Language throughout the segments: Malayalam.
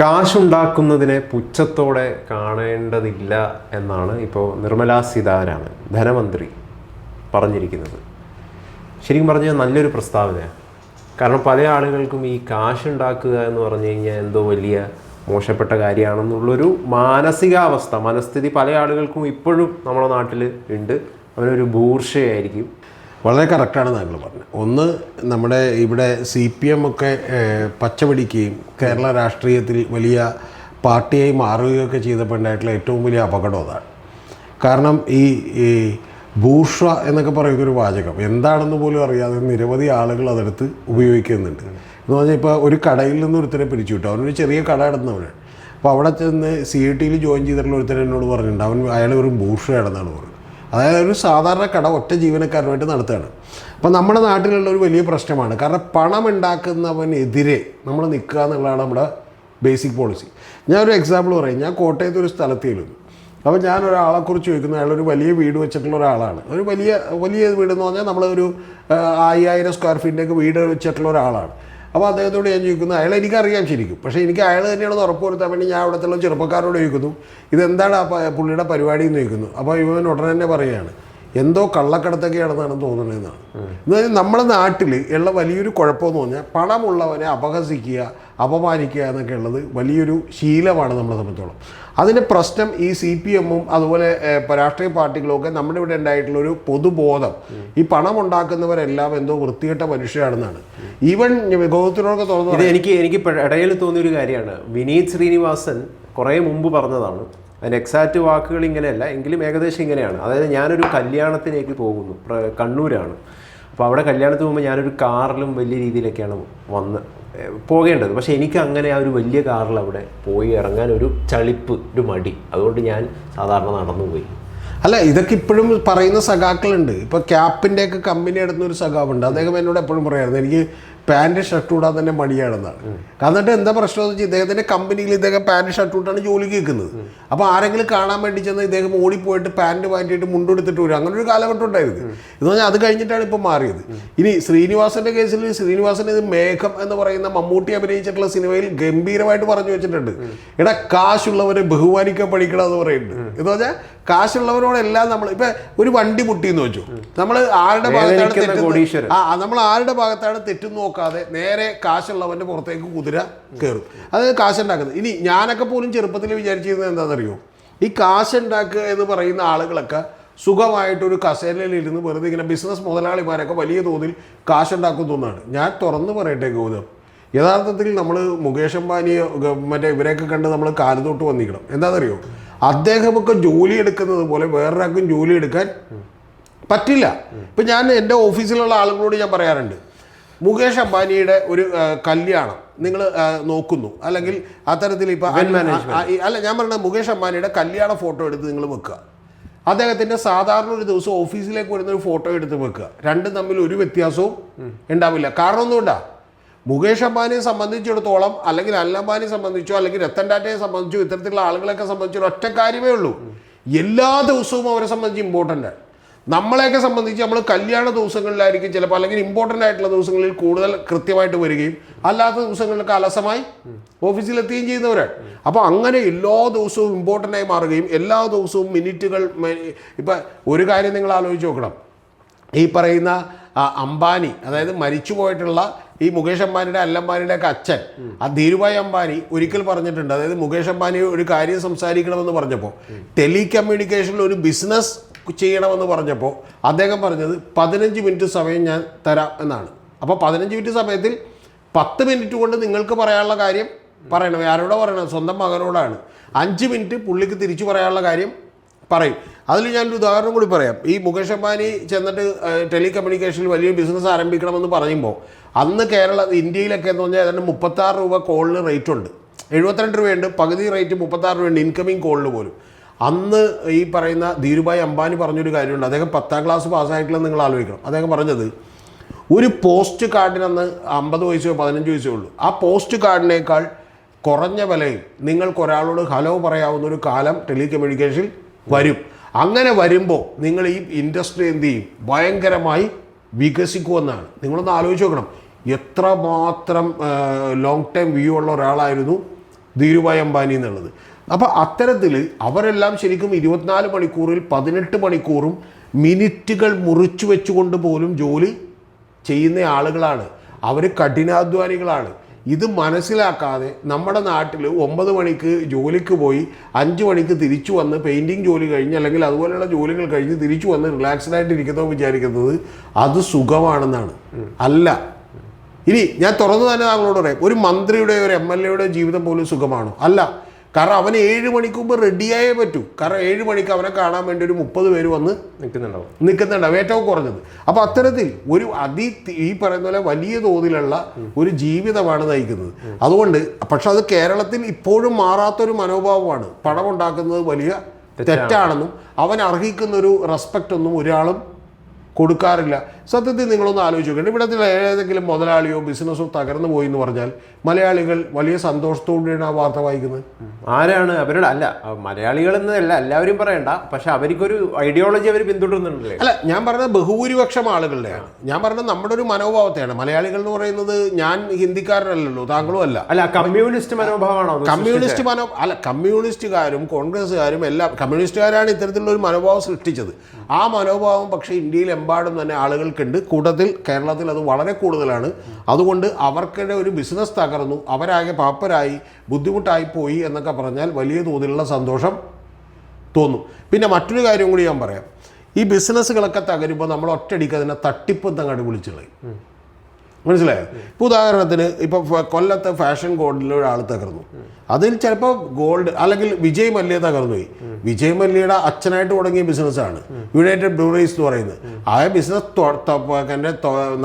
കാശുണ്ടാക്കുന്നതിനെ പുച്ഛത്തോടെ കാണേണ്ടതില്ല എന്നാണ് ഇപ്പോൾ നിർമ്മലാ സീതാരാമൻ ധനമന്ത്രി പറഞ്ഞിരിക്കുന്നത്. ശരിക്കും പറഞ്ഞാൽ നല്ലൊരു പ്രസ്താവനയാണ്. കാരണം പല ആളുകൾക്കും ഈ കാശുണ്ടാക്കുക എന്ന് പറഞ്ഞു കഴിഞ്ഞാൽ എന്തോ വലിയ മോശപ്പെട്ട കാര്യമാണെന്നുള്ളൊരു മാനസികാവസ്ഥ മനസ്ഥിതി പല ആളുകൾക്കും ഇപ്പോഴും നമ്മുടെ നാട്ടിൽ ഉണ്ട്. അവനൊരു ബൂർഷയായിരിക്കും. വളരെ കറക്റ്റാണ് താങ്കൾ പറഞ്ഞത്. ഒന്ന് നമ്മുടെ ഇവിടെ സി പി എം ഒക്കെ പച്ചപിടിക്കുകയും കേരള രാഷ്ട്രീയത്തിൽ വലിയ പാർട്ടിയായി മാറുകയൊക്കെ ചെയ്തപ്പോൾ ഉണ്ടായിട്ടുള്ള ഏറ്റവും വലിയ അപകടം അതാണ്. കാരണം ഈ ഈ എന്നൊക്കെ പറയുന്ന ഒരു വാചകം എന്താണെന്ന് പോലും അറിയാതെ നിരവധി ആളുകൾ അതെടുത്ത് ഉപയോഗിക്കുന്നുണ്ട്. എന്ന് പറഞ്ഞാൽ ഇപ്പോൾ ഒരു കടയിൽ നിന്ന് ഒരുത്തരെ പിടിച്ചു കിട്ടും. അവനൊരു ചെറിയ കട ഇടുന്നവനാണ് അപ്പോൾ അവിടെ ചെന്ന് സി ഐ ടിയിൽ ജോയിൻ ചെയ്തിട്ടുള്ള ഒരുത്തൻ എന്നോട് പറഞ്ഞിട്ടുണ്ട്. അവൻ അയാൾ ഒരു ഭൂഷയാണെന്നാണ് പറഞ്ഞത്. അതായത് ഒരു സാധാരണ കട ഒറ്റ ജീവനക്കാരുമായിട്ട് നടത്തുകയാണ്. അപ്പോൾ നമ്മുടെ നാട്ടിലുള്ള ഒരു വലിയ പ്രശ്നമാണ്. കാരണം പണം ഉണ്ടാക്കുന്നവനെതിരെ നമ്മൾ നിൽക്കുക എന്നുള്ളതാണ് നമ്മുടെ ബേസിക് പോളിസി ഞാൻ ഒരു എക്സാമ്പിൾ പറയും. ഞാൻ കോട്ടയത്ത് ഒരു സ്ഥലത്തിരുന്നു അപ്പോൾ ഞാൻ ഒരാളെക്കുറിച്ച് ചോദിക്കുന്നത് അയാൾ ഒരു വലിയ വീട് വെച്ചിട്ടുള്ള ഒരാളാണ്. ഒരു വലിയ വലിയ വീടെന്ന് പറഞ്ഞാൽ നമ്മളൊരു അയ്യായിരം സ്ക്വയർ ഫീറ്റിന്റെയൊക്കെ വീട് വെച്ചിട്ടുള്ള ഒരാളാണ്. അപ്പോൾ അദ്ദേഹത്തോട് ഞാൻ ചോദിക്കുന്നു അയാൾ എനിക്കറിയാം ശരിക്കും. പക്ഷേ എനിക്ക് അയാൾ തന്നെയാണെന്ന് ഉറപ്പ് വരുത്താൻ വേണ്ടി ഞാൻ അവിടുത്തെ ചെറുപ്പക്കാരോട് ചോദിക്കുന്നു ഇതെന്താണ് ആ പുള്ളിയുടെ പരിപാടി? എന്ന് ചോദിക്കുന്നു. അപ്പോൾ ഇവൻ ഉടനെ തന്നെ പറയുകയാണ് എന്തോ കള്ളക്കടത്തൊക്കെയാണെന്നാണ് തോന്നുന്നതെന്നാണ് എന്ന് പറഞ്ഞാൽ നമ്മുടെ നാട്ടിൽ ഉള്ള വലിയൊരു കുഴപ്പമെന്ന് പറഞ്ഞാൽ പണമുള്ളവനെ അപഹസിക്കുക അപമാനിക്കുക എന്നൊക്കെ ഉള്ളത് വലിയൊരു ശീലമാണ് നമ്മളെ സംബന്ധിച്ചോളം. അതിന്റെ പ്രശ്നം ഈ സി പി എമ്മും അതുപോലെ രാഷ്ട്രീയ പാർട്ടികളും ഒക്കെ നമ്മുടെ ഇവിടെ ഉണ്ടായിട്ടുള്ള ഒരു പൊതുബോധം. ഈ പണം ഉണ്ടാക്കുന്നവരെല്ലാം എന്തോ വൃത്തികെട്ട മനുഷ്യരാണെന്നാണ്. ഈവൻ ഗൗതത്തിനോടൊക്കെ തോന്നുന്നത് എനിക്ക് എനിക്ക് ഇടയിൽ തോന്നിയ ഒരു കാര്യമാണ്. വിനീത് ശ്രീനിവാസൻ കുറേ മുമ്പ് പറഞ്ഞതാണ് അതിന്റെ എക്സാക്റ്റ് വാക്കുകൾ ഇങ്ങനെയല്ല എങ്കിലും ഏകദേശം ഇങ്ങനെയാണ്. അതായത് ഞാനൊരു കല്യാണത്തിലേക്ക് പോകുന്നു കണ്ണൂരാണ്. അപ്പോൾ അവിടെ കല്യാണത്തിന് പോകുമ്പോൾ ഞാനൊരു കാറിലും വലിയ രീതിയിലൊക്കെയാണ് വന്ന് പോകേണ്ടത്. പക്ഷേ എനിക്ക് അങ്ങനെ ആ ഒരു വലിയ കാറിൽ അവിടെ പോയി ഇറങ്ങാൻ ഒരു ചളിപ്പ് ഒരു മടി. അതുകൊണ്ട് ഞാൻ സാധാരണ നടന്നു പോയി. അല്ല ഇതൊക്കെ ഇപ്പോഴും പറയുന്ന സഖാക്കളുണ്ട്. ഇപ്പോൾ ക്യാപ്പിന്റെയൊക്കെ കമ്പനി എടുക്കുന്ന ഒരു സഖാവുണ്ട്. അദ്ദേഹം എന്നോട് എപ്പോഴും പറയായിരുന്നു എനിക്ക് പാന്റ് ഷർട്ട് ഇടാൻ തന്നെ മടിയാണെന്നാണ്. കാരണം എന്താ പ്രശ്നം എന്ന് വെച്ചാൽ ഇദ്ദേഹത്തിന്റെ കമ്പനിയിൽ ഇദ്ദേഹം പാന്റ് ഷർട്ട് ഇട്ടാണ് ജോലി നിൽക്കുന്നത് അപ്പോൾ ആരെങ്കിലും കാണാൻ വേണ്ടി ചെന്ന് ഇദ്ദേഹം ഓടിപ്പോയിട്ട് പാന്റ് മാറ്റിയിട്ട് മുണ്ടെടുത്തിട്ട് വരും. അങ്ങനെ ഒരു കാലഘട്ടം ഉണ്ടായിരുന്നു. എന്ന് പറഞ്ഞാൽ അത് കഴിഞ്ഞിട്ടാണ് ഇപ്പോൾ മാറിയത്. ഇനി ശ്രീനിവാസന്റെ കേസിൽ ശ്രീനിവാസൻ ഇത് മേഘം എന്ന് പറയുന്ന മമ്മൂട്ടി അഭിനയിച്ചിട്ടുള്ള സിനിമയിൽ ഗംഭീരമായിട്ട് പറഞ്ഞു വെച്ചിട്ടുണ്ട്. എടാ കാശുള്ളവരെ ബഹുമാനിക്കാൻ പഠിക്കണം എന്ന് പറയുന്നുണ്ട്. എന്ന് പറഞ്ഞാൽ കാശുള്ളവരോടെല്ലാം നമ്മൾ ഇപ്പൊ ഒരു വണ്ടി മുട്ടിയെന്ന് വെച്ചു. നമ്മൾ ആരുടെ ഭാഗത്താണ് തെറ്റ് ആ നമ്മൾ ആരുടെ ഭാഗത്താണ് തെറ്റും നോക്കാതെ നേരെ കാശുള്ളവന്റെ പുറത്തേക്ക് കുതിര കയറും അത് കാശുണ്ടാക്കുന്നത്. ഇനി ഞാനൊക്കെ പോലും ചെറുപ്പത്തിൽ വിചാരിച്ചിരുന്നത് എന്താണെന്നറിയോ? ഈ കാശുണ്ടാക്കുക എന്ന് പറയുന്ന ആളുകളൊക്കെ സുഖമായിട്ടൊരു കസേരയിലിരുന്ന് വെറുതെ ഇങ്ങനെ ബിസിനസ് മുതലാളിമാരൊക്കെ വലിയ തോതിൽ കാശുണ്ടാക്കുന്നതാണ് ഞാൻ തുറന്ന് പറയട്ടെ ഗൗതം. യഥാർത്ഥത്തിൽ നമ്മൾ മുകേഷ് അംബാനി മറ്റേ ഇവരെയൊക്കെ കണ്ട് നമ്മൾ കാലുതൊട്ട് വന്നിക്കണം എന്താണെന്നറിയോ? അദ്ദേഹമൊക്കെ ജോലി എടുക്കുന്നത് പോലെ വേറൊരാൾക്കും ജോലി എടുക്കാൻ പറ്റില്ല. ഇപ്പം ഞാൻ എന്റെ ഓഫീസിലുള്ള ആളുകളോട് ഞാൻ പറയാറുണ്ട്. മുകേഷ് അംബാനിയുടെ ഒരു കല്യാണം നിങ്ങൾ നോക്കുന്നു. അല്ലെങ്കിൽ അത്തരത്തിൽ ഇപ്പൊ അല്ല ഞാൻ പറഞ്ഞത് മുകേഷ് അംബാനിയുടെ കല്യാണ ഫോട്ടോ എടുത്ത് നിങ്ങൾ വെക്കുക. അദ്ദേഹത്തിന്റെ സാധാരണ ഒരു ദിവസം ഓഫീസിലേക്ക് വരുന്ന ഒരു ഫോട്ടോ എടുത്ത് വെക്കുക. രണ്ടും തമ്മിൽ ഒരു വ്യത്യാസവും ഉണ്ടാവില്ല. കാരണം ഒന്നുമില്ല മുകേഷ് അംബാനിയെ സംബന്ധിച്ചിടത്തോളം അല്ലെങ്കിൽ അനിൽ അംബാനിയെ സംബന്ധിച്ചോ അല്ലെങ്കിൽ രത്തൻ ടാറ്റയെ സംബന്ധിച്ചോ ഇത്തരത്തിലുള്ള ആളുകളെയൊക്കെ സംബന്ധിച്ചോ ഒറ്റ കാര്യമേ ഉള്ളൂ. എല്ലാ ദിവസവും അവരെ സംബന്ധിച്ച് ഇമ്പോർട്ടന്റ് ആണ്. നമ്മളെയൊക്കെ സംബന്ധിച്ച് നമ്മൾ കല്യാണ ദിവസങ്ങളിലായിരിക്കും ചിലപ്പോൾ അല്ലെങ്കിൽ ഇമ്പോർട്ടന്റ് ആയിട്ടുള്ള ദിവസങ്ങളിൽ കൂടുതൽ കൃത്യമായിട്ട് വരികയും അല്ലാത്ത ദിവസങ്ങളിലൊക്കെ അലസമായി ഓഫീസിലെത്തുകയും ചെയ്യുന്നവരാണ്. അപ്പോൾ അങ്ങനെ എല്ലാ ദിവസവും ഇമ്പോർട്ടന്റ് ആയി മാറുകയും എല്ലാ ദിവസവും മിനിറ്റുകൾ ഇപ്പം ഒരു കാര്യം നിങ്ങൾ ആലോചിച്ച് നോക്കണം. ഈ പറയുന്ന അംബാനി അതായത് മരിച്ചു പോയിട്ടുള്ള ഈ മുകേഷ് അംബാനിയുടെ അല്ലംബാനിയുടെ ഒക്കെ അച്ഛൻ ആ ധീരുഭായ് അംബാനി ഒരിക്കൽ പറഞ്ഞിട്ടുണ്ട്. അതായത് മുകേഷ് അംബാനി ഒരു കാര്യം സംസാരിക്കണമെന്ന് പറഞ്ഞപ്പോൾ ടെലികമ്മ്യൂണിക്കേഷനിൽ ഒരു ബിസിനസ് ചെയ്യണമെന്ന് പറഞ്ഞപ്പോൾ അദ്ദേഹം പറഞ്ഞത് പതിനഞ്ച് മിനിറ്റ് സമയം ഞാൻ തരാം എന്നാണ്. അപ്പോൾ പതിനഞ്ച് മിനിറ്റ് സമയത്തിൽ പത്ത് മിനിറ്റ് കൊണ്ട് നിങ്ങൾക്ക് പറയാനുള്ള കാര്യം പറയണം. ആരോടോ പറയണം. സ്വന്തം മകനോടാണ്. അഞ്ച് മിനിറ്റ് പുള്ളിക്ക് തിരിച്ചു പറയാനുള്ള കാര്യം പറയും. അതിൽ ഞാനൊരു ഉദാഹരണം കൂടി പറയാം. ഈ മുകേഷ് അംബാനി ചെന്നിട്ട് ടെലികമ്മ്യൂണിക്കേഷനിൽ വലിയ ബിസിനസ് ആരംഭിക്കണമെന്ന് പറയുമ്പോൾ അന്ന് കേരള ഇന്ത്യയിലൊക്കെ എന്ന് പറഞ്ഞാൽ ഏതാണ്ട് മുപ്പത്താറ് രൂപ കോളിന് റേറ്റ് ഉണ്ട്. എഴുപത്തിരണ്ട് രൂപയുണ്ട്. പകുതി റേറ്റ് മുപ്പത്താറ് രൂപയുണ്ട്. ഇൻകമിങ് കോളിന് പോലും. അന്ന് ഈ പറയുന്ന ധീരുഭായ് അംബാനി പറഞ്ഞൊരു കാര്യമുണ്ട്. അദ്ദേഹം പത്താം ക്ലാസ് പാസ്സായിട്ടില്ലെന്ന് നിങ്ങൾ ആലോചിക്കണം. അദ്ദേഹം പറഞ്ഞത് ഒരു പോസ്റ്റ് കാർഡിനന്ന് അമ്പത് വയസ്സോ പതിനഞ്ച് വയസ്സോ ഉള്ളൂ. ആ പോസ്റ്റ് കാർഡിനേക്കാൾ കുറഞ്ഞ വിലയിൽ നിങ്ങൾക്ക് ഒരാളോട് ഹലോ പറയാവുന്ന ഒരു കാലം ടെലി കമ്മ്യൂണിക്കേഷൻ വരും. അങ്ങനെ വരുമ്പോൾ നിങ്ങൾ ഈ ഇൻഡസ്ട്രി എന്ത് ചെയ്യും? ഭയങ്കരമായി വികസിക്കുമെന്നാണ്. നിങ്ങളൊന്ന് ആലോചിച്ച് നോക്കണം. എത്രമാത്രം ലോങ് ടൈം വ്യൂ ഉള്ള ഒരാളായിരുന്നു ധീരുഭായ് അംബാനി എന്നുള്ളത് അപ്പോൾ അത്തരത്തിൽ അവരെല്ലാം ശരിക്കും ഇരുപത്തിനാല് മണിക്കൂറിൽ പതിനെട്ട് മണിക്കൂറും മിനിറ്റുകൾ മുറിച്ചു വെച്ചുകൊണ്ട് പോലും ജോലി ചെയ്യുന്ന ആളുകളാണ്. അവർ കഠിനാധ്വാനികളാണ്. ഇത് മനസ്സിലാക്കാതെ നമ്മുടെ നാട്ടിൽ ഒമ്പത് മണിക്ക് ജോലിക്ക് പോയി അഞ്ച് മണിക്ക് തിരിച്ചു വന്ന് പെയിന്റിങ് ജോലി കഴിഞ്ഞ് അല്ലെങ്കിൽ അതുപോലെയുള്ള ജോലികൾ കഴിഞ്ഞ് തിരിച്ചു വന്ന് റിലാക്സ്ഡ് ആയിട്ട് വിചാരിക്കുന്നത് അത് സുഖമാണെന്നാണ്. അല്ല. ഇനി ഞാൻ തുറന്നു തന്നെ താങ്കളോട് പറയാം ഒരു മന്ത്രിയുടെ ഒരു എം എൽ എയുടെ ജീവിതം പോലും സുഖമാണോ? അല്ല. കാരണം അവന് ഏഴ് മണിക്ക് മുമ്പ് റെഡിയായേ പറ്റൂ. കാരണം ഏഴ് മണിക്ക് അവനെ കാണാൻ വേണ്ടി ഒരു മുപ്പത് പേര് വന്ന് നിൽക്കുന്നുണ്ടാവും. നിൽക്കുന്നുണ്ടാവും. ഏറ്റവും കുറഞ്ഞത്. അപ്പോൾ അത്തരത്തിൽ ഒരു അതി ഈ പറയുന്ന പോലെ വലിയ തോതിലുള്ള ഒരു ജീവിതമാണ് നയിക്കുന്നത്. അതുകൊണ്ട് പക്ഷെ അത് കേരളത്തിൽ ഇപ്പോഴും മാറാത്തൊരു മനോഭാവമാണ്. പണമുണ്ടാക്കുന്നത് വലിയ തെറ്റാണെന്നും അവൻ അർഹിക്കുന്ന ഒരു റെസ്പെക്റ്റ് ഒന്നും ഒരാളും കൊടുക്കാറില്ല. സത്യത്തിൽ നിങ്ങളൊന്ന് ആലോചിച്ച് നോക്കണം ഇവിടത്തിൽ ഏതെങ്കിലും മുതലാളിയോ ബിസിനസ്സോ തകർന്നു പോയി എന്ന് പറഞ്ഞാൽ മലയാളികൾ വലിയ സന്തോഷത്തോടെയാണ് ആ വാർത്ത വായിക്കുന്നത്. ആരാണ് അവരുടെ അല്ല മലയാളികൾ എന്നല്ല എല്ലാവരും പറയണ്ട. പക്ഷെ അവർക്കൊരു ഐഡിയോളജി അവർ പിന്തുടരുന്നുണ്ടല്ലേ? അല്ല ഞാൻ പറഞ്ഞത് ബഹുഭൂരിപക്ഷം ആളുകളുടെയാണ്. ഞാൻ പറഞ്ഞത് നമ്മുടെ ഒരു മനോഭാവത്തെയാണ്. മലയാളികൾ എന്ന് പറയുന്നത് ഞാൻ ഹിന്ദിക്കാരനല്ലല്ലോ താങ്കളും അല്ല. അല്ല കമ്മ്യൂണിസ്റ്റ് മനോഭാവമാണോ കമ്മ്യൂണിസ്റ്റ് മനോ അല്ല കമ്മ്യൂണിസ്റ്റുകാരും കോൺഗ്രസ്സുകാരും എല്ലാം കമ്മ്യൂണിസ്റ്റുകാരാണ് ഇത്തരത്തിലുള്ള ഒരു മനോഭാവം സൃഷ്ടിച്ചത്. ആ മനോഭാവം പക്ഷേ ഇന്ത്യയിലെമ്പാടും തന്നെ ആളുകൾക്കുണ്ട്. കൂട്ടത്തിൽ കേരളത്തിൽ അത് വളരെ കൂടുതലാണ്. അതുകൊണ്ട് അവർക്കിടെ ഒരു ബിസിനസ് തകർന്നു. അവരാകെ പാപ്പരായി ബുദ്ധിമുട്ടായി പോയി എന്നൊക്കെ പറഞ്ഞാൽ വലിയ തോതിലുള്ള സന്തോഷം തോന്നും. പിന്നെ മറ്റൊരു കാര്യം കൂടി ഞാൻ പറയാം. ഈ ബിസിനസ്സുകളൊക്കെ തകരുമ്പോൾ നമ്മൾ ഒറ്റയടിക്ക് അതിനെ തട്ടിപ്പ് തങ്ങാണ്ട് വിളിച്ചു കളയും. മനസ്സിലായോ? ഇപ്പോൾ ഉദാഹരണത്തിന് ഇപ്പോൾ കൊല്ലത്തെ ഫാഷൻ ഗോൾഡിൽ ഒരാൾ തകർന്നു. അതിൽ ചിലപ്പോൾ ഗോൾഡ് അല്ലെങ്കിൽ വിജയ് മല്യ തകർന്നു പോയി. വിജയ് മല്യയുടെ അച്ഛനായിട്ട് തുടങ്ങിയ ബിസിനസ്സാണ് യുണൈറ്റഡ് ബ്രൂറീസ് എന്ന് പറയുന്നത്. ആ ബിസിനസ് എന്റെ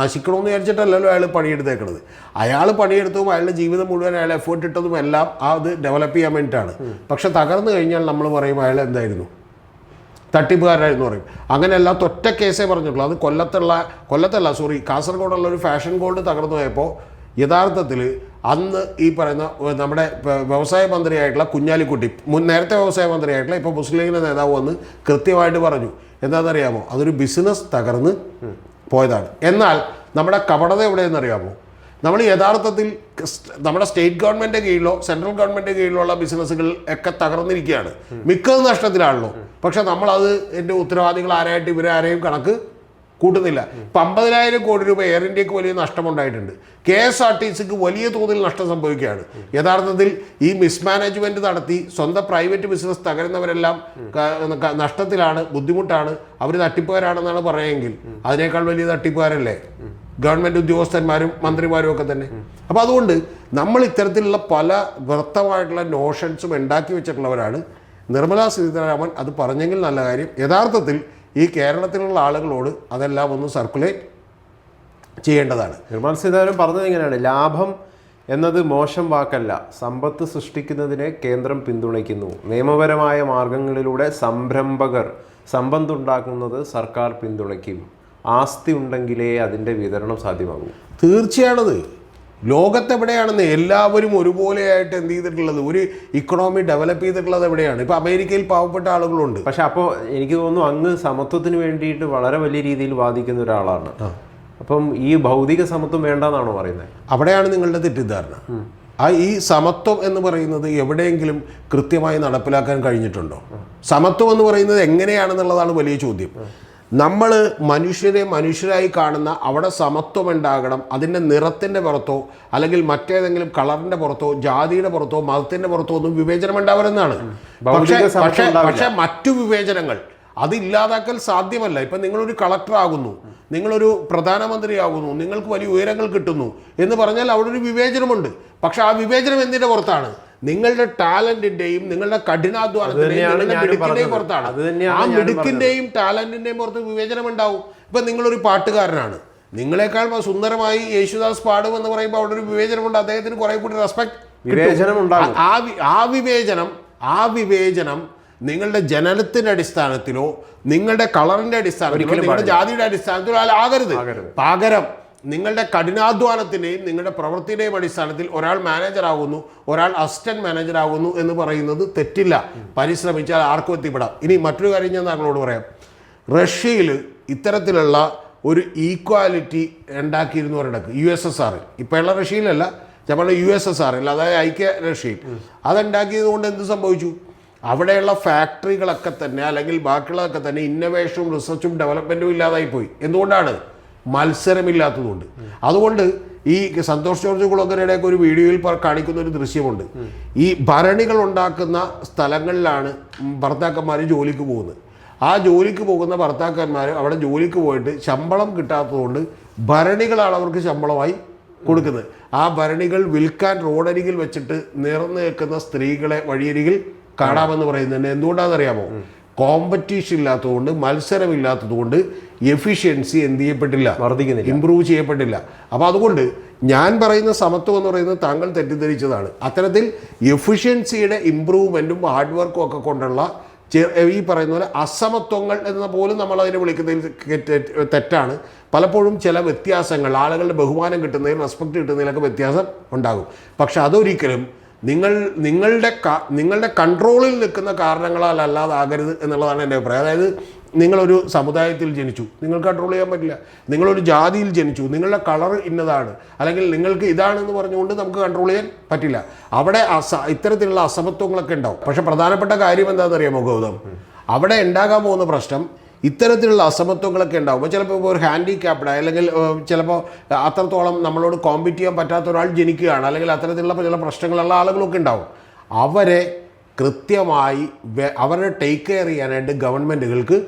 നശിക്കണമെന്ന് വിചാരിച്ചിട്ടല്ലല്ലോ അയാൾ പണിയെടുത്തേക്കണത്. അയാൾ പണിയെടുത്തതും അയാളുടെ ജീവിതം മുഴുവൻ അയാൾ എഫേർട്ട് ഇട്ടതും എല്ലാം അത് ഡെവലപ്പ് ചെയ്യാൻ വേണ്ടിയിട്ടാണ്. പക്ഷെ തകർന്നു കഴിഞ്ഞാൽ നമ്മൾ പറയും അയാൾ എന്തായിരുന്നു? തട്ടിപ്പുകാരായിരുന്നു പറയും. അങ്ങനെയല്ല ഒറ്റ കേസേ പറഞ്ഞിട്ടുള്ളൂ. അത് കൊല്ലത്തുള്ള കൊല്ലത്തല്ല സോറി കാസർഗോഡുള്ള ഒരു ഫാഷൻ ഗോൾഡ് തകർന്നു പോയപ്പോൾ യഥാർത്ഥത്തിൽ അന്ന് ഈ പറയുന്ന നമ്മുടെ വ്യവസായ മന്ത്രിയായിട്ടുള്ള കുഞ്ഞാലിക്കുട്ടി മുൻ നേരത്തെ വ്യവസായ മന്ത്രിയായിട്ടുള്ള ഇപ്പോൾ മുസ്ലിം ലീഗിന്റെ നേതാവ് വന്ന് കൃത്യമായിട്ട് പറഞ്ഞു. എന്താണെന്നറിയാമോ? അതൊരു ബിസിനസ് തകർന്ന് പോയതാണ്. എന്നാൽ നമ്മുടെ കപടത എവിടെയെന്നറിയാമോ? നമ്മൾ യഥാർത്ഥത്തിൽ നമ്മുടെ സ്റ്റേറ്റ് ഗവൺമെന്റ് കീഴിലോ സെൻട്രൽ ഗവൺമെന്റ് കീഴിലോ ഉള്ള ബിസിനസ്സുകൾ ഒക്കെ തകർന്നിരിക്കുകയാണ്. മിക്കത് നഷ്ടത്തിലാണല്ലോ. പക്ഷെ അത് എന്റെ ഉത്തരവാദികൾ ആരായിട്ട് ഇവരെ ആരെയും കണക്ക് കൂട്ടുന്നില്ല. ഇപ്പം അമ്പതിനായിരം കോടി രൂപ എയർ ഇന്ത്യയ്ക്ക് വലിയ നഷ്ടമുണ്ടായിട്ടുണ്ട്. കെ എസ് ആർ ടി സിക്ക് വലിയ തോതിൽ നഷ്ടം സംഭവിക്കുകയാണ്. യഥാർത്ഥത്തിൽ ഈ മിസ്മാനേജ്മെന്റ് നടത്തി സ്വന്തം പ്രൈവറ്റ് ബിസിനസ് തകരുന്നവരെല്ലാം നഷ്ടത്തിലാണ് ബുദ്ധിമുട്ടാണ്. അവർ തട്ടിപ്പുകാരാണെന്നാണ് പറയുമെങ്കിൽ അതിനേക്കാൾ വലിയ തട്ടിപ്പുകാരല്ലേ? ഗവൺമെന്റ് ഉദ്യോഗസ്ഥന്മാരും മന്ത്രിമാരും ഒക്കെ തന്നെ. അപ്പോൾ അതുകൊണ്ട് നമ്മൾ ഇത്തരത്തിലുള്ള പല വൃത്തമായിട്ടുള്ള നോഷൻസും ഉണ്ടാക്കി വെച്ചിട്ടുള്ളവരാണ്. നിർമ്മലാ സീതാരാമൻ അത് പറഞ്ഞെങ്കിൽ നല്ല കാര്യം. യഥാർത്ഥത്തിൽ ഈ കേരളത്തിലുള്ള ആളുകളോട് അതെല്ലാം ഒന്ന് സർക്കുലേറ്റ് ചെയ്യേണ്ടതാണ്. നിർമ്മല സീതാരാമൻ പറഞ്ഞത് എങ്ങനെയാണ് ലാഭം എന്നത് മോശം വാക്കല്ല. സമ്പത്ത് സൃഷ്ടിക്കുന്നതിനെ കേന്ദ്രം പിന്തുണയ്ക്കുന്നു. നിയമപരമായ മാർഗങ്ങളിലൂടെ സംരംഭകർ സമ്പത്തുണ്ടാക്കുന്നത് സർക്കാർ പിന്തുണയ്ക്കും. ആസ്തി ഉണ്ടെങ്കിലേ അതിന്റെ വിതരണം സാധ്യമാകൂ. തീർച്ചയാണത്. ലോകത്തെവിടെയാണെന്ന് എല്ലാവരും ഒരുപോലെയായിട്ട് എന്ത് ചെയ്തിട്ടുള്ളത്? ഒരു ഇക്കണോമി ഡെവലപ്പ് ചെയ്തിട്ടുള്ളത് എവിടെയാണ്? ഇപ്പോൾ അമേരിക്കയിൽ പാവപ്പെട്ട ആളുകളുണ്ട്. പക്ഷെ അപ്പോൾ എനിക്ക് തോന്നുന്നു അങ്ങ് സമത്വത്തിന് വേണ്ടിയിട്ട് വളരെ വലിയ രീതിയിൽ വാദിക്കുന്ന ഒരാളാണ്. അപ്പം ഈ ഭൗതിക സമത്വം വേണ്ടെന്നാണോ പറയുന്നത്? അവിടെയാണ് നിങ്ങളുടെ തെറ്റിദ്ധാരണ. ആ ഈ സമത്വം എന്ന് പറയുന്നത് എവിടെയെങ്കിലും കൃത്യമായി നടപ്പിലാക്കാൻ കഴിഞ്ഞിട്ടുണ്ടോ? സമത്വം എന്ന് പറയുന്നത് എങ്ങനെയാണെന്നുള്ളതാണ് വലിയ ചോദ്യം. നമ്മൾ മനുഷ്യരെ മനുഷ്യരായി കാണുന്ന അവിടെ സമത്വം ഉണ്ടാകണം അതിന്റെ നിറത്തിന്റെ പുറത്തോ അല്ലെങ്കിൽ മറ്റേതെങ്കിലും കളറിന്റെ പുറത്തോ ജാതിയുടെ പുറത്തോ മതത്തിന്റെ പുറത്തോ ഒന്നും വിവേചനം ഉണ്ടാവരുന്നതാണ് പക്ഷേ പക്ഷേ പക്ഷേ മറ്റു വിവേചനങ്ങൾ അത് ഇല്ലാതാക്കൽ സാധ്യമല്ല. ഇപ്പം നിങ്ങളൊരു കളക്ടറാകുന്നു നിങ്ങളൊരു പ്രധാനമന്ത്രിയാകുന്നു നിങ്ങൾക്ക് വലിയ ഉയരങ്ങൾ കിട്ടുന്നു എന്ന് പറഞ്ഞാൽ അവിടെ ഒരു വിവേചനമുണ്ട്. പക്ഷേ ആ വിവേചനം എന്തിന്റെ പുറത്താണ്? നിങ്ങളുടെ ടാലന്റിന്റെയും നിങ്ങളുടെ കഠിനാധ്വാനത്തിന്റെയും തന്നെയാണ് നിങ്ങളുടെ ഞാനും മിടുക്കിന്റെയും പുറത്താണ്. ആ മിടുക്കിന്റെയും ടാലന്റിന്റെയും പുറത്ത് വിവേചനം ഉണ്ടാവും ഇപ്പൊ നിങ്ങളൊരു പാട്ടുകാരനാണ്. നിങ്ങളെക്കാൾ സുന്ദരമായി യേശുദാസ് പാടും എന്ന് പറയുമ്പോൾ അവിടെ ഒരു വിവേചനമുണ്ട്. അദ്ദേഹത്തിന് കുറെ കൂടി റെസ്പെക്ട് വിവേചനം ഉണ്ടാകും ആ വിവേചനം ആ വിവേചനം നിങ്ങളുടെ ജനനത്തിന്റെ അടിസ്ഥാനത്തിലോ നിങ്ങളുടെ കളറിന്റെ അടിസ്ഥാനത്തിലോ നിങ്ങളുടെ ജാതിയുടെ അടിസ്ഥാനത്തിലോ ആകരുത്. പകരം. നിങ്ങളുടെ കഠിനാധ്വാനത്തിന്റെയും നിങ്ങളുടെ പ്രവൃത്തിയുടെയും അടിസ്ഥാനത്തിൽ ഒരാൾ മാനേജർ ആകുന്നു ഒരാൾ അസിസ്റ്റന്റ് മാനേജർ ആകുന്നു എന്ന് പറയുന്നത് തെറ്റില്ല. പരിശ്രമിച്ചാൽ ആർക്കും എത്തിപ്പെടാം. ഇനി മറ്റൊരു കാര്യം ഞാൻ താങ്കളോട് പറയാം. റഷ്യയിൽ ഇത്തരത്തിലുള്ള ഒരു ഈക്വാലിറ്റി ഉണ്ടാക്കിയിരുന്നു ഒരിടക്ക് യു എസ് എസ് ആറിൽ ഇപ്പോഴുള്ള റഷ്യയിലല്ല നമ്മുടെ യു എസ് എസ് ആറിൽ അതായത് ഐക്യ റഷ്യയിൽ അതുണ്ടാക്കിയത് കൊണ്ട് എന്ത് സംഭവിച്ചു? അവിടെയുള്ള ഫാക്ടറികളൊക്കെ തന്നെ അല്ലെങ്കിൽ ബാക്കിയുള്ളതൊക്കെ തന്നെ ഇന്നവേഷനും റിസർച്ചും ഡെവലപ്മെന്റും ഇല്ലാതായി പോയി എന്തുകൊണ്ടാണ്? മത്സരമില്ലാത്തതുകൊണ്ട്. അതുകൊണ്ട് ഈ സന്തോഷ് ജോർജ് കുളങ്ങരയുടെയൊക്കെ ഒരു വീഡിയോയിൽ കാണിക്കുന്ന ഒരു ദൃശ്യമുണ്ട്. ഈ ഭരണികൾ ഉണ്ടാക്കുന്ന സ്ഥലങ്ങളിലാണ് ഭർത്താക്കന്മാർ ജോലിക്ക് പോകുന്നത്. ആ ജോലിക്ക് പോകുന്ന ഭർത്താക്കന്മാർ അവിടെ ജോലിക്ക് പോയിട്ട് ശമ്പളം കിട്ടാത്തതുകൊണ്ട് ഭരണികളാണ് അവർക്ക് ശമ്പളമായി കൊടുക്കുന്നത്. ആ ഭരണികൾ വിൽക്കാൻ റോഡരികിൽ വെച്ചിട്ട് നിറഞ്ഞു നിൽക്കുന്ന സ്ത്രീകളെ വഴിയരികിൽ കാണാമെന്ന് പറയുന്നുണ്ട്. എന്തുകൊണ്ടാണെന്നറിയാമോ? കോമ്പറ്റീഷൻ ഇല്ലാത്തതുകൊണ്ട് മത്സരമില്ലാത്തതുകൊണ്ട് എഫിഷ്യൻസി എന്ത് ചെയ്യപ്പെട്ടില്ല. വർദ്ധിക്കുന്നില്ല. ഇമ്പ്രൂവ് ചെയ്യപ്പെട്ടില്ല. അപ്പോൾ അതുകൊണ്ട് ഞാൻ പറയുന്ന സമത്വം എന്ന് പറയുന്നത് താങ്കൾ തെറ്റിദ്ധരിച്ചതാണ്. അത്തരത്തിൽ എഫിഷ്യൻസിയുടെ ഇമ്പ്രൂവ്മെന്റും ഹാർഡ് വർക്കും ഒക്കെ കൊണ്ടുള്ള ഈ പറയുന്ന പോലെ അസമത്വങ്ങൾ എന്ന പോലും നമ്മൾ അതിനെ വിളിക്കുന്നതിൽ തെറ്റാണ്. പലപ്പോഴും ചില വ്യത്യാസങ്ങൾ ആളുകളുടെ ബഹുമാനം കിട്ടുന്നതിൽ റെസ്പെക്ട് കിട്ടുന്നതിലൊക്കെ വ്യത്യാസം ഉണ്ടാകും. പക്ഷെ അതൊരിക്കലും നിങ്ങൾ നിങ്ങളുടെ നിങ്ങളുടെ കൺട്രോളിൽ നിൽക്കുന്ന കാരണങ്ങളാൽ അല്ലാതെ ആകരുത് എന്നുള്ളതാണ് എന്റെ അഭിപ്രായം. അതായത് നിങ്ങളൊരു സമുദായത്തിൽ ജനിച്ചു. നിങ്ങൾ കൺട്രോൾ ചെയ്യാൻ പറ്റില്ല. നിങ്ങളൊരു ജാതിയിൽ ജനിച്ചു. നിങ്ങളുടെ കളർ ഇന്നതാണ്. അല്ലെങ്കിൽ നിങ്ങൾക്ക് ഇതാണെന്ന് പറഞ്ഞുകൊണ്ട് നമുക്ക് കൺട്രോൾ ചെയ്യാൻ പറ്റില്ല. അവിടെ അസ ഇത്തരത്തിലുള്ള അസമത്വങ്ങളൊക്കെ ഉണ്ടാവും. പക്ഷെ പ്രധാനപ്പെട്ട കാര്യം എന്താണെന്ന് അറിയാമോ ഗൗതം? അവിടെ ഉണ്ടാകാൻ പോകുന്ന പ്രശ്നം ഇത്തരത്തിലുള്ള അസമത്വങ്ങളൊക്കെ ഉണ്ടാകുമ്പോൾ ചിലപ്പോൾ ഒരു ഹാൻഡിക്യാപ്ഡ് അല്ലെങ്കിൽ ചിലപ്പോൾ അത്രത്തോളം നമ്മളോട് കോമ്പീറ്റ് ചെയ്യാൻ പറ്റാത്ത ഒരാൾ ജനിക്കുകയാണ് അല്ലെങ്കിൽ അത്തരത്തിലുള്ള ചില പ്രശ്നങ്ങളുള്ള ആളുകളൊക്കെ ഉണ്ടാവും. അവരെ കൃത്യമായി അവരെ ടേക്ക് കെയർ ചെയ്യാനായിട്ട് ഗവൺമെന്റുകൾക്ക്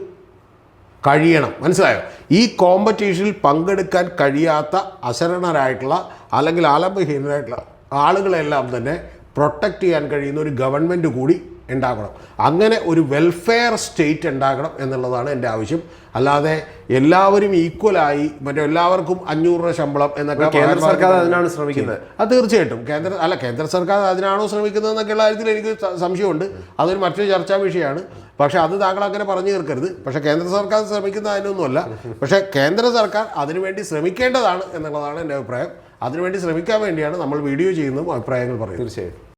കഴിയണം. മനസ്സിലായോ? ഈ കോമ്പറ്റീഷനിൽ പങ്കെടുക്കാൻ കഴിയാത്ത അശരണരായിട്ടുള്ള അല്ലെങ്കിൽ ആലംബഹീനരായിട്ടുള്ള ആളുകളെല്ലാം തന്നെ പ്രൊട്ടക്റ്റ് ചെയ്യാൻ കഴിയുന്ന ഒരു ഗവൺമെന്റ് കൂടി ഉണ്ടാകണം. അങ്ങനെ ഒരു വെൽഫെയർ സ്റ്റേറ്റ് ഉണ്ടാകണം എന്നുള്ളതാണ് എന്റെ ആവശ്യം. അല്ലാതെ എല്ലാവരും ഈക്വലായി മറ്റേ എല്ലാവർക്കും അഞ്ഞൂറ് രൂപ ശമ്പളം എന്നൊക്കെ കേന്ദ്ര സർക്കാർ അതിനാണ് ശ്രമിക്കുന്നത്. അത് തീർച്ചയായിട്ടും. കേന്ദ്ര അല്ല കേന്ദ്ര സർക്കാർ അതിനാണോ ശ്രമിക്കുന്നത് എന്നൊക്കെയുള്ള കാര്യത്തിൽ എനിക്ക് സംശയമുണ്ട്. അതൊരു മറ്റൊരു ചർച്ചാ വിഷയമാണ്. പക്ഷേ അത് താങ്കൾ അങ്ങനെ പറഞ്ഞു തീർക്കരുത്. പക്ഷേ കേന്ദ്ര സർക്കാർ ശ്രമിക്കുന്ന അതിനൊന്നുമല്ല. പക്ഷേ കേന്ദ്ര സർക്കാർ അതിനുവേണ്ടി ശ്രമിക്കേണ്ടതാണ് എന്നുള്ളതാണ് എന്റെ അഭിപ്രായം. അതിനുവേണ്ടി ശ്രമിക്കാൻ വേണ്ടിയാണ് നമ്മൾ വീഡിയോ ചെയ്യുന്നതും അഭിപ്രായങ്ങൾ പറയുന്നത്. തീർച്ചയായിട്ടും.